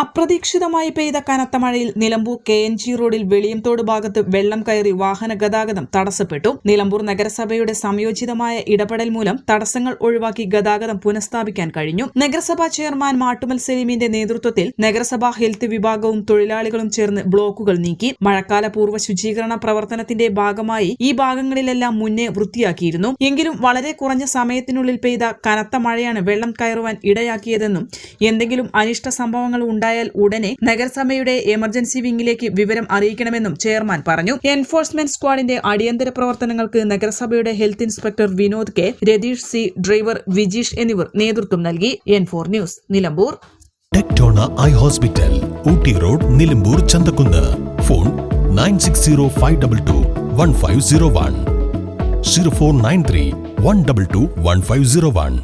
അപ്രതീക്ഷിതമായി പെയ്ത കനത്ത മഴയിൽ നിലമ്പൂർ കെ എൻ ജി റോഡിൽ വെളിയംതോട് ഭാഗത്ത് വെള്ളം കയറി വാഹന ഗതാഗതം തടസ്സപ്പെട്ടു. നിലമ്പൂർ നഗരസഭയുടെ സംയോജിതമായ ഇടപെടൽ മൂലം തടസ്സങ്ങൾ ഒഴിവാക്കി ഗതാഗതം പുനഃസ്ഥാപിക്കാൻ കഴിഞ്ഞു. നഗരസഭാ ചെയർമാൻ മാട്ടുമൽ സലീമിന്റെ നേതൃത്വത്തിൽ നഗരസഭാ ഹെൽത്ത് വിഭാഗവും തൊഴിലാളികളും ചേർന്ന് ബ്ലോക്കുകൾ നീക്കി. മഴക്കാല പൂർവ ശുചീകരണ പ്രവർത്തനത്തിന്റെ ഭാഗമായി ഈ ഭാഗങ്ങളിലെല്ലാം മുന്നേ വൃത്തിയാക്കിയിരുന്നു. എങ്കിലും വളരെ കുറഞ്ഞ സമയത്തിനുള്ളിൽ പെയ്ത കനത്ത മഴയാണ് വെള്ളം കയറുവാൻ ഇടയാക്കിയതെന്നും എന്തെങ്കിലും അനിഷ്ട സംഭവങ്ങൾ ഉണ്ടായാൽ ഉടനെ നഗരസഭയുടെ എമർജൻസി വിംഗിലേക്ക് വിവരം അറിയിക്കണമെന്നും ചെയർമാൻ പറഞ്ഞു. എൻഫോഴ്സ്മെന്റ് സ്ക്വാഡിന്റെ അടിയന്തര പ്രവർത്തനങ്ങൾക്ക് നഗരസഭയുടെ health inspector Vinod K Ratheesh C driver Vijeesh എന്നിവർ നേതൃത്വം നൽകി. N four news Nilambur. Tectona eye hospital Ooty road Nilambur Chanthakunnu. Phone nine six zero five double two one five zero one. Zero four nine three one double two one five zero one.